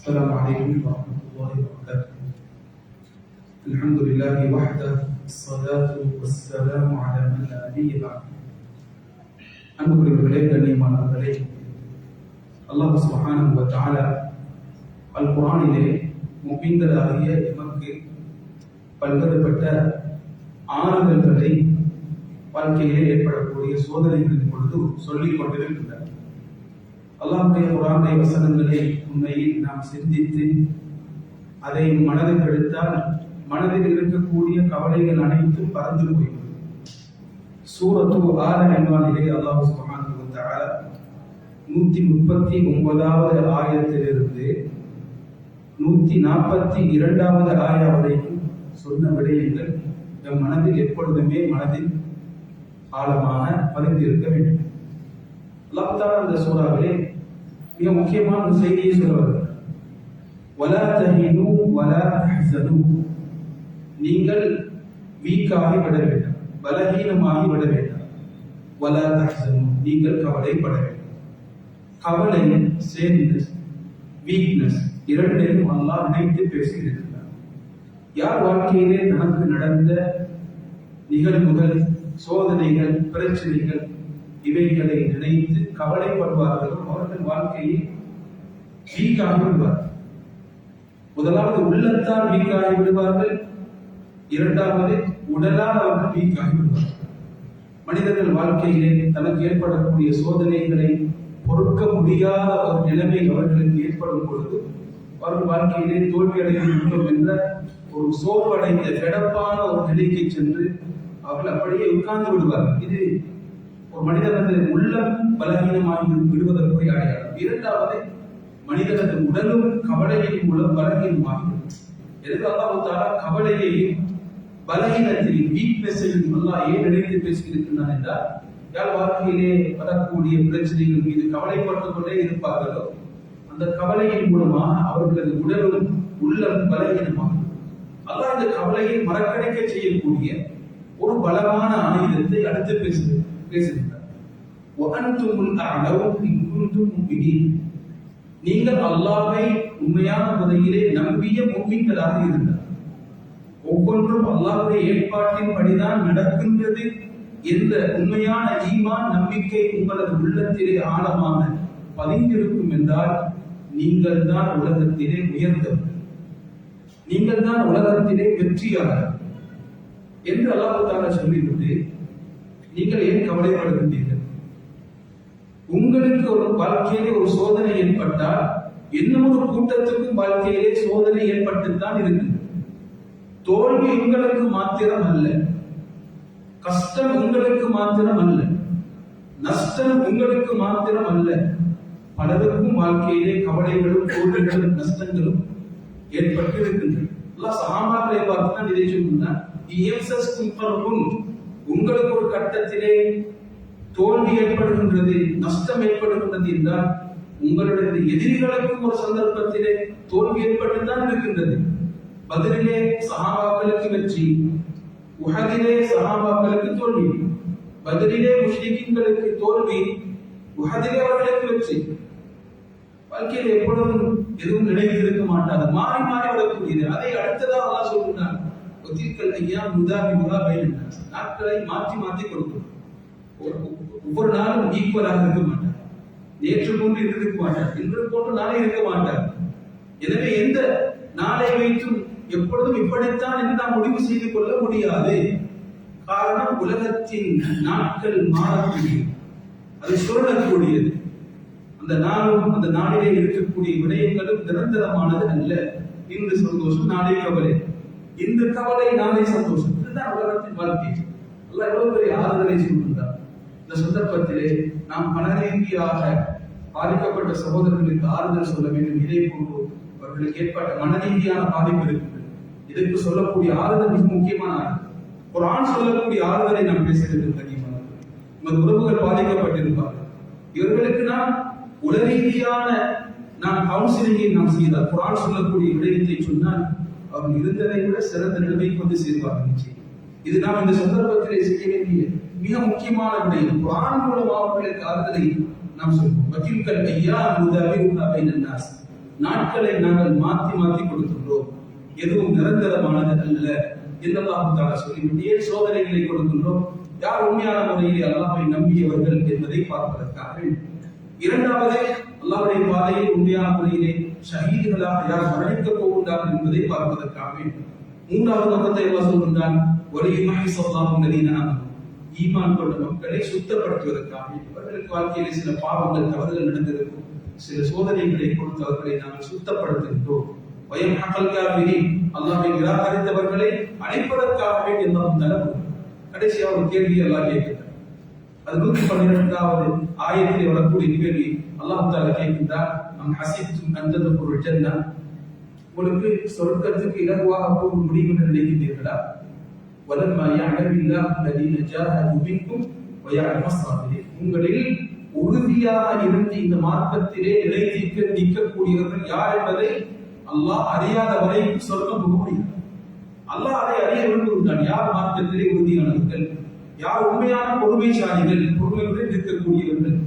السلام عليكم ورحمة الله وبركاته الحمد لله وحده الصلاة والسلام على من لا نبي بعد அன்புக்குரியவர்களே கண்ணியமானவர்களே அல்லாஹ் சுப்ஹானஹு வ தஆலா அல் குர்ஆனிலே முஃமின்களாகிய எமக்கு பல்வேறுபட்ட ஆறுதல்களை வாழ்க்கையிலே ஏற்படக்கூடிய சோதனைகளின் பொழுது சொல்லிக் கொண்டிருக்கின்றார் அல்லாஹுடைய குரானை வசனங்களை உண்மையில் நாம் சிந்தித்து அதை மனதில் எடுத்தால் மனதில் இருக்கக்கூடிய கவலைகள் அனைத்தும் பறந்து போய்விடும். சூரத்து ஆல என்பதிலே அல்லாஹ் சுப்ஹானஹு நூத்தி முப்பத்தி ஒன்பதாவது ஆயத்திலிருந்து நூத்தி நாற்பத்தி இரண்டாவது ஆயா வரைக்கும் சொன்ன விடயங்கள் நம் மனதில் எப்பொழுதுமே மனதில் ஆழமாக பதிந்திருக்க வேண்டும். லப்தா அந்த சூறாவிலே மிக முக்கியமான ஒரு செய்தியை சொல்லுவார். வலா தஹினு வலா நீங்கள் வீக்காகி விட வேண்டாம். பலகீனமாகி விட வேண்டாம். வலா நீங்கள் கவலைப்பட வேண்டாம். கவலை சேட்னஸ் வீக்னஸ் இரண்டையும் அல்லாஹ் இணைத்து பேசியிருக்கிறார் யார் வாழ்க்கையிலே தனக்கு நடந்த நிகழ்வுகள் சோதனைகள் பிரச்சனைகள் இவைகளை நினைத்து கவலைப்படுவார்கள். அவர்கள் வாழ்க்கையை வீக்காகி விடுவார்கள் முதலாவது உள்ளத்தால் வீக்காகி விடுவார்கள் இரண்டாவது உடலால் அவர்கள் வீக்காகி விடுவார்கள் மனிதர்கள் வாழ்க்கையிலே தனக்கு ஏற்படக்கூடிய சோதனைகளை பொறுக்க முடியாத ஒரு நிலைமை அவர்களுக்கு ஏற்படும் பொழுது அவர்கள் வாழ்க்கையிலே தோல்வி அடைந்து என்ற ஒரு சோர்வடைந்த கிடப்பான ஒரு நிலைக்கு சென்று அவர்கள் அப்படியே உட்கார்ந்து விடுவார்கள். இது மனிதனது உள்ளம் பலகீனமாகி விடுவதற்குரிய அடையாளம். இரண்டாவது மனிதனது உடலும் கவலையின் மூலம் பலகீனமாகி எதுக்காக கவலையையும் பலகீனத்தையும் வீக்னஸையும் அல்லாஹ் ஏன் நினைத்து பேசியிருக்கிறான் என்றால் யார் வாழ்க்கையிலே வரக்கூடிய பிரச்சனைகள் மீது கவலைப்பட்டுக் கொண்டே இருப்பார்களோ அந்த கவலையின் மூலமாக அவர்களது உடலும் உள்ளம் பலகீனமாகும் அதான் இந்த கவலையை மறக்கடிக்க செய்யக்கூடிய ஒரு பலமான ஆயுதத்தை அடுத்து பேசு பேசுகின்றார் அன்துமுல் அலவும் இன் நீங்கள் அல்லாவை உண்மையான முறையிலே நம்பிய முஃமின்களாக இருந்தார் ஒவ்வொன்றும் அல்லாஹ்வுடைய ஏற்பாட்டின் படிதான் நடக்கின்றது என்ற உண்மையான ஈமான் நம்பிக்கை உங்களது உள்ளத்திலே ஆழமான பதிந்திருக்கும் என்றால் நீங்கள் தான் உலகத்திலே உயர்ந்தவர்கள் நீங்கள் தான் உலகத்திலே வெற்றியாளர் என்று அல்லாஹு தாலா சொல்லிவிட்டு நீங்கள் ஏன் கவலைப்படுகின்றீர்கள்? உங்களுக்கு ஒரு வாழ்க்கையிலே ஒரு சோதனை ஏற்பட்டால் இன்னொரு ஒரு கூட்டத்துக்கும் வாழ்க்கையிலே சோதனை ஏற்பட்டுத்தான் இருக்கு தோல்வி உங்களுக்கு மாத்திரம் அல்ல கஷ்டம் உங்களுக்கு மாத்திரம் அல்ல நஷ்டம் உங்களுக்கு மாத்திரம் அல்ல பலருக்கும் வாழ்க்கையிலே கவலைகளும் தோல்விகளும் நஷ்டங்களும் ஏற்பட்டு இருக்கின்றன அல்லாஹ் பார்த்து தான் இதை சொல்லுங்க உங்களுக்கு ஒரு கட்டத்திலே தோல்வி ஏற்படுகின்றது நஷ்டம் ஏற்படுகின்றது என்றால் உங்களுடைய எதிரிகளுக்கும் ஒரு சந்தர்ப்பத்திலே தோல்வி ஏற்பட்டுத்தான் இருக்கின்றது. பதிலே சகாபாக்களுக்கு வெற்றி உஹதிலே சகாபாக்களுக்கு தோல்வி பதிலே முஷ்ரிக்கின்களுக்கு தோல்வி உஹதிலே அவர்களுக்கு வெற்றி. வாழ்க்கையில் எப்பொழுதும் எதுவும் நினைத்து இருக்க மாட்டாது. மாறி மாறி வரக்கூடியது அதை அடுத்ததாக அல்லா சொல்கிறார் ஒத்திருக்கல் ஐயா முதாபி முதா பயிர் நாட்களை மாற்றி மாற்றி கொடுக்கும். ஒவ்வொரு நாளும் ஈக்குவலாக இருக்க மாட்டார். நேற்று போன்று இருந்திருக்க மாட்டார். இன்று போன்று நாளை இருக்க மாட்டார். எனவே எந்த நாளை வைத்தும் எப்பொழுதும் இப்படித்தான் என்று நாம் முடிவு செய்து கொள்ள முடியாது. காரணம் உலகத்தின் நாட்கள் மாறக்கூடியது. அது சுருளக்கூடியது அந்த நாளும் அந்த நாளிலே இருக்கக்கூடிய விடயங்களும் நிரந்தரமானது அல்ல. இன்று சந்தோஷம் நாளை கவலை. இன்று கவலை நாளை சந்தோஷம். இதுதான் உலகத்தின் வாழ்க்கை. அல்ல எவ்வளவு பெரிய ஆறுதலை சொல்கின்றார் இந்த சந்தர்ப்பத்திலே நாம் மனரீதியாக பாதிக்கப்பட்ட சகோதரர்களுக்கு ஆறுதல் சொல்ல வேண்டும் இதே போன்று அவர்களுக்கு ஏற்பட்ட மனரீதியான பாதிப்பு இருக்கிறது இதற்கு சொல்லக்கூடிய ஆறுதல் மிக முக்கியமான ஆறுதல் சொல்லக்கூடிய ஆறுதலை நாம் பேசுகிறது கண்ணியமானது நமது உறவுகள் பாதிக்கப்பட்டிருப்பார்கள். இவர்களுக்கு நாம் உலரீதியான நாம் கவுன்சிலிங்கை நாம் செய்தால் குரான் சொல்லக்கூடிய விடயத்தை சொன்னால் அவர்கள் இருந்ததை விட சிறந்த நிலைமைக்கு வந்து சேர்வார்கள் நிச்சயம். இது நாம் இந்த சந்தர்ப்பத்திலே செய்ய வேண்டிய மிக முக்கியமான விடயம் குரான் மூலம் அவர்களுக்கு ஆறுதலை நாம் சொல்வோம் வக்கீல்கள் ஐயா முதாவி உண்டாவை நாட்களை நாங்கள் மாத்தி மாத்தி கொடுத்துள்ளோம். எதுவும் நிரந்தரமானது அல்ல என்னதான் தாங்க சொல்லிவிட்டு சோதனைகளை கொடுத்துள்ளோம்? யார் உண்மையான முறையில் அல்லாஹை நம்பியவர்கள் என்பதை பார்ப்பதற்காக. இரண்டாவது அல்லாஹுடைய பாதையில் உண்மையான முறையிலே ஷஹீதுகளாக யார் மரணிக்கப் போகின்றார்கள் என்பதை பார்ப்பதற்காக. மூன்றாவது நோக்கத்தை அல்லாஹ் சொல்கின்றான் வலியுமாய் சொல்லாமல் நதீன ஈமான் கொண்ட மக்களை சுத்தப்படுத்துவதற்காக அவர்களுக்கு வாழ்க்கையிலே சில பாவங்கள் தவறுகள் நடந்திருக்கும். சில சோதனைகளை கொடுத்து அவர்களை நாங்கள் சுத்தப்படுத்துகின்றோம். வயம் ஹக்கல் காபிரி நிராகரித்தவர்களை அழைப்பதற்காகவே வேண்டி அல்லாஹ் கடைசி அவர் கேள்வி எல்லாம் கேட்கிறார். அது நூத்தி பன்னிரெண்டாவது ஆயிரத்தில் வரக்கூடிய கேள்வி அல்லாஹ் தாலா கேட்கின்றார். நம் ஹசித்தும் அந்த பொருள் ஜன்னா உங்களுக்கு சொர்க்கத்துக்கு இலகுவாக போக முடியும் என்று நினைக்கின்றீர்களா? வலம்மா யஅலமில்லாஹு அல்லதீன ஜாஹது மின்கும் வயஅலம் அஸ்ஸாபிரீன் உங்களில் உறுதியாக இருந்து இந்த மார்க்கத்திலே நிலைத்திருக்க நிற்கக்கூடியவர்கள் யார் என்பதை அல்லாஹ் அறியாத வரை சொர்க்கம் போக முடியாது அல்லாஹ் அதை அறிய விரும்புகிறான் யார் மார்க்கத்திலே உறுதியானவர்கள்? யார் உண்மையான பொறுமைசாலிகள்? பொறுமையுடன் நிற்கக்கூடியவர்கள்.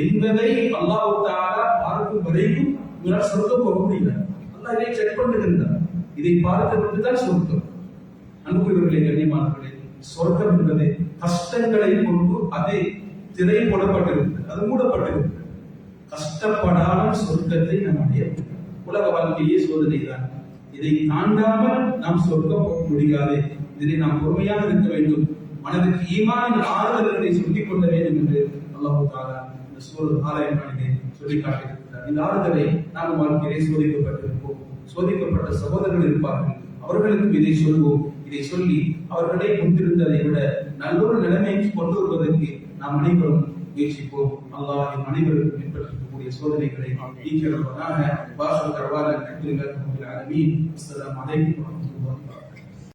என்பதை அல்லாஹ் தாரா பார்க்கும் வரைக்கும் உங்களால் சொர்க்கம் போக முடியாது அல்லாஹ் இதை செக் பண்ணுகின்றார் இதை பார்த்து விட்டுதான் சொர்க்கம். அன்புக்குரியவர்களே கண்ணியமானவர்களே சொர்க்கம் என்பது கஷ்டங்களை கொண்டு அதே திரை போடப்பட்டிருக்கிறது அது மூடப்பட்டிருக்கிறது. கஷ்டப்படாமல் சொர்க்கத்தை நாம் அடைய உலக வாழ்க்கையே சோதனை தான். இதை தாண்டாமல் நாம் சொர்க்கம் போக முடியாது. இதனை நாம் பொறுமையாக இருக்க வேண்டும். மனதுக்கு ஈமான ஆறுதல்களை சொல்லிக் கொள்ள வேண்டும் என்று அல்லாஹு தாலா இந்த சூழல் ஆலயமானிலே சொல்லி காட்டியிருக்கிறார். இந்த ஆறுதலை நாம் வாழ்க்கையிலே சோதிக்கப்பட்டிருப்போம். சோதிக்கப்பட்ட சகோதரர்கள் இருப்பார்கள். அவர்களுக்கும் இதை சொல்வோம் இதை சொல்லி அவர்களை முன்திருந்ததை விட நல்லொரு நிலைமைக்கு கொண்டு வருவதற்கு நாம் அனைவரும் முயற்சிப்போம். அல்லாஹ் என் அனைவருக்கும் பின்பற்றக்கூடிய சோதனைகளை நீக்கிறவனாக வாசல் தரவாத நன்றிகள் அலமீன் அஸ்ஸலாமு அலைக்கும்